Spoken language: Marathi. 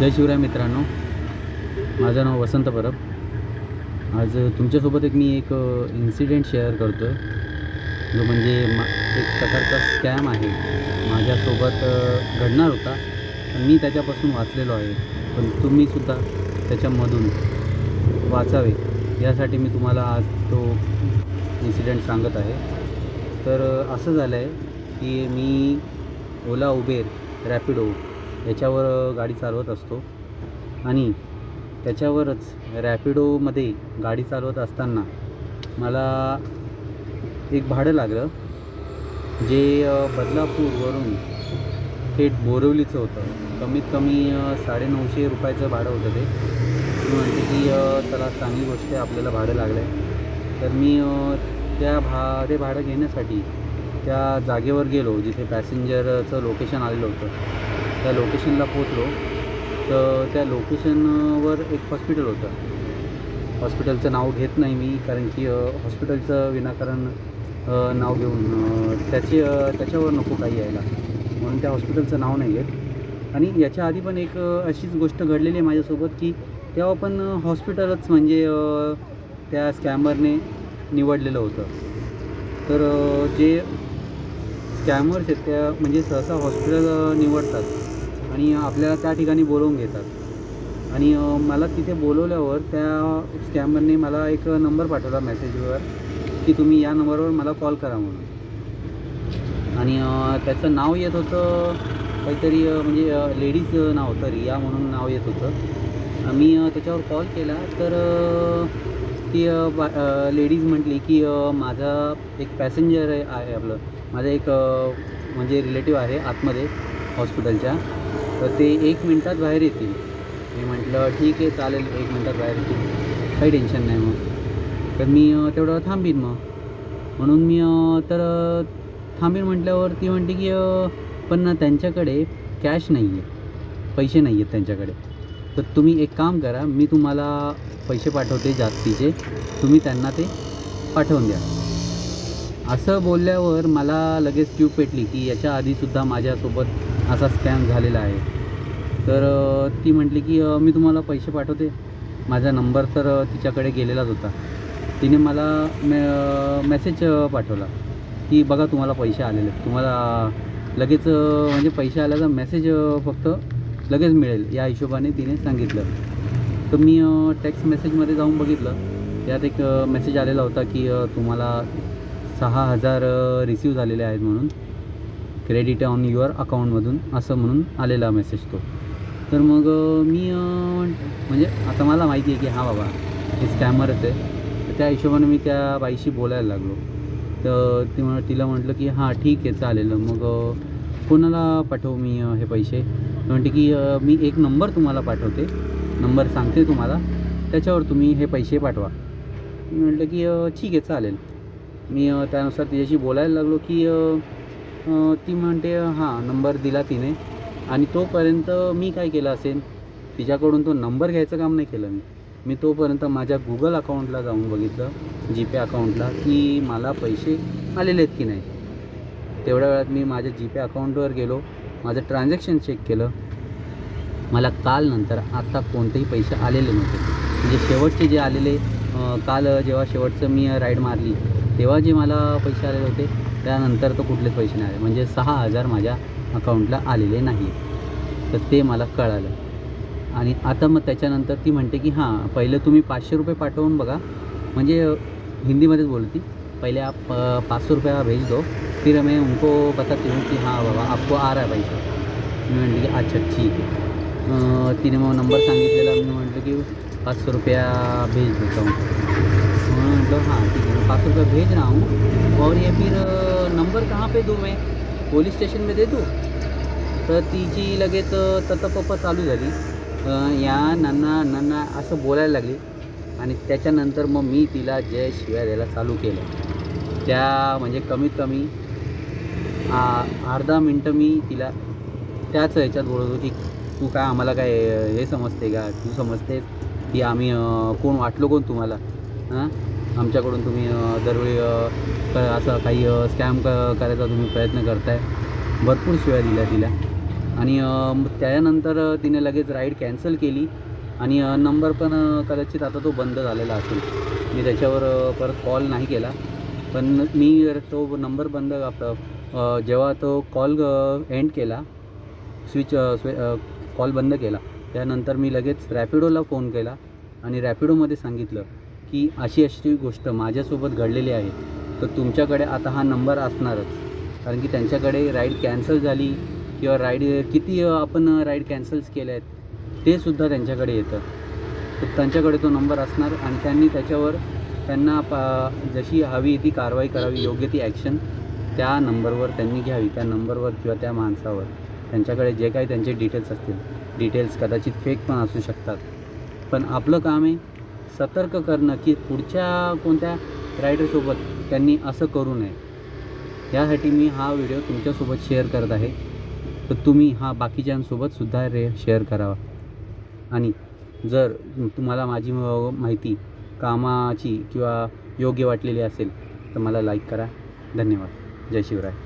जय शिवराय मित्रांनो. माझं नाव वसंत परब. आज तुमच्यासोबत एक मी एक इन्सिडेंट शेअर करतो आहे जो म्हणजे मा एक प्रकारचा स्कॅम आहे. माझ्यासोबत घडणार होता. पण मी त्याच्यापासून वाचलेलो आहे. पण तुम्हीसुद्धा त्याच्यामधून वाचावे. यासाठी मी तुम्हाला आज तो इन्सिडेंट सांगत आहे. तर असं झालं आहे की मी ओला उबेर रॅपिडो याच्यावर गाडी चालवत असतो. आणि त्याच्यावरच रॅपिडोमध्ये गाडी चालवत असताना मला एक भाडं लागलं जे बदलापूरवरून थेट बोरवलीचं होतं. कमीत कमी साडे साडेनऊशे रुपयाचं भाडं होतं ते. मी म्हणते की चला चांगली गोष्ट आहे आपल्याला भाडं लागलं आहे तर मी त्या भा ते भाडं घेण्यासाठी त्या जागेवर गेलो जिथे पॅसेंजरचं लोकेशन आलेलं होतं. त्या लोकेशनला पोचलो तर त्या लोकेशनवर एक हॉस्पिटल होतं. हॉस्पिटलचं नाव घेत नाही मी कारण की हॉस्पिटलचं विनाकारण नाव घेऊन त्याचे त्याच्यावर नको काही यायला. म्हणून त्या हॉस्पिटलचं नाव नाही घेत. आणि याच्या आधी पण एक अशीच गोष्ट घडलेली आहे माझ्यासोबत की तेव्हा पण हॉस्पिटलच म्हणजे त्या स्कॅमरने निवडलेलं होतं. तर जे स्कॅमर्स आहेत त्या म्हणजे सहसा हॉस्पिटल निवडतात. आणि आपल्याला त्या ठिकाणी बोलवून घेतात. आणि मला तिथे बोलवल्यावर त्या स्कॅमरने मला एक नंबर पाठवला मेसेजवर की तुम्ही या नंबरवर मला कॉल करा म्हणून. आणि त्याचं नाव येत होतं काहीतरी म्हणजे लेडीज नाव होतं रिया म्हणून नाव येत होतं. मी त्याच्यावर कॉल केला तर ती बा लेडीज म्हटली की माझा एक पॅसेंजर आहे आहे आपलं. माझं एक म्हणजे रिलेटिव्ह आहे आतमध्ये. हॉस्पिटलच्या तर ते एक मिनटात बाहेर येतील. मी म्हटलं ठीक आहे चालेल एक मिनटात बाहेर येतील. काही टेन्शन नाही मग. तर मी तेवढं थांबीन मग. म्हणून मी तर थांबीन म्हटल्यावर ती म्हणते की पण त्यांच्याकडे कॅश नाही आहे पैसे नाही आहेत त्यांच्याकडे. तर तुम्ही एक काम करा मी तुम्हाला पैसे पाठवते जास्तीचे. तुम्ही त्यांना ते पाठवून द्या. असं बोलल्यावर मला लगेच ट्यूब पेटली की याच्या आधीसुद्धा माझ्यासोबत असा स्कॅम झालेला आहे. तर ती म्हटली की मी तुम्हाला पैसे पाठवते. माझा नंबर तर तिच्याकडे गेलेलाच होता. तिने मला मे मेसेज पाठवला की बघा तुम्हाला पैसे आलेले तुम्हाला लगेच म्हणजे पैसे आल्याचा मेसेज फक्त लगेच मिळेल. या हिशोबाने तिने सांगितलं. तर मी टेक्स्ट मेसेजमध्ये जाऊन बघितलं. त्यात एक मेसेज आलेला होता की तुम्हाला सहा हजार रिसीव झालेले आहेत म्हणून. क्रेडिट ऑन युअर अकाउंटमधून असं म्हणून आलेला मेसेज तो. तर मग मी म्हणजे आता मला माहिती आहे की हा बाबा हे स्कॅमरच आहे. तर त्या हिशोबाने मी त्या बाईशी बोलायला लागलो. तर ती म्हण तिला म्हटलं की हां ठीक आहे चालेल. मग कोणाला पाठवू मी हे पैसे? म्हणते की मी एक नंबर तुम्हाला पाठवते. नंबर सांगते तुम्हाला. त्याच्यावर तुम्ही हे पैसे पाठवा. मी म्हटलं की ठीक आहे चालेल. मी त्यानुसार तिच्याशी बोलायला लागलो की ती म्हणते हां नंबर दिला तिने. आणि तोपर्यंत मी काय केलं असेल तिच्याकडून तो नंबर घ्यायचं काम नाही केलं मी. मी तोपर्यंत माझ्या गुगल अकाउंटला जाऊन बघितलं जीपे अकाउंटला की मला पैसे आलेले आहेत की नाही. तेवढ्या वेळात मी माझ्या जीपे अकाउंटवर गेलो माझं ट्रान्झॅक्शन चेक केलं. मला काल नंतर आत्ता कोणतेही पैसे आलेले नव्हते. म्हणजे शेवटचे जे आलेले काल जेव्हा शेवटचं मी राईड मारली तेव्हा जे मला पैसे आलेले होते त्यानंतर तर कुठलेच पैसे नाही आले. म्हणजे सहा हजार माझ्या अकाउंटला आलेले नाही. तर ते मला कळालं. आणि आता मग त्याच्यानंतर ती म्हणते की हां पहिले तुम्ही पाचशे रुपये पाठवून बघा. म्हणजे हिंदीमध्येच बोलती. पहिले आप पाचशे सौ रुपया भेज दो. फिर मैं उनको बताती हूँ की हाँ बाबा आपको आ रहा है पैसा. मी म्हटलं की अच्छा ठीक आहे. तिने मग नंबर सांगितलेला. मी म्हटलं की पाच सौ रुपया भेज देता. हूँ म्हटलं हां ठीक है मैं पाच सौ रुपया भेज रहा हूँ. और ये फिर नंबर कहाँ पे दूँ मैं? पोलीस स्टेशन में दे दूँ? तर तिची लगेच ततपप चालू झाली. या नन्ना नन्ना असं बोलायला लागली. आणि त्याच्यानंतर मग मी तिला जय शिव्या द्यायला चालू केलं. त्या म्हणजे कमीत कमी आ अर्धा मिनटं मी तिला त्याच ह्याच्यात बोलत होती की तू काय आम्हाला काय हे समजते का? तू समजते की आम्ही कोण वाटलो कोण तुम्हाला? हां? आमच्याकडून तुम्ही दरवेळी क- असं काही स्कॅम क करायचा तुम्ही प्रयत्न करताय. भरपूर शिव्या दिल्या तिला. आणि त्यानंतर तिने लगेच राईड कॅन्सल केली. आणि नंबर पण कदाचित आता तो बंद झालेला असेल. मी त्याच्यावर परत कॉल नाही केला. पण मी तो नंबर बंद आपलं जेव्हा तो कॉल एंड केला स्विच कॉल बंद केला त्यानंतर मी लगेच रॅपिडोला फोन केला आणि रॅपिडोमध्ये सांगितलं की अशी अशी गोष्ट माझ्यासोबत घडलेली आहे तर तुमच्याकडे आता हा नंबर असणारच. कारण की त्यांच्याकडे राईड कॅन्सल झाली किंवा राईड किती आपण राईड कॅन्सल्स केल्या आहेत ते सुद्धा त्यांच्याकडे येतं. तर त्यांच्याकडे तो नंबर असणार आणि त्यांनी त्याच्यावर त्यांना पा जशी हवी ती कारवाई करावी योग्य ती ॲक्शन त्या नंबरवर त्यांनी घ्यावी त्या नंबरवर किंवा त्या माणसावर. त्यांच्याकडे जे काही त्यांचे डिटेल्स असतील डिटेल्स कदाचित फेक पण असू शकतात. पण आपलं काम आहे सतर्क करणं की पुढच्या कोणत्या रायडरसोबत त्यांनी असं करू नये. यासाठी मी हा व्हिडिओ तुमच्यासोबत शेअर करत आहे. तर तुम्ही हा बाकीच्यांसोबत सुद्धा रे शेअर करावा. आणि जर तुम्हाला माझी माहिती कामाची किंवा योग्य वाटलेली असेल तर मला लाईक करा. धन्यवाद. जय शिवराय.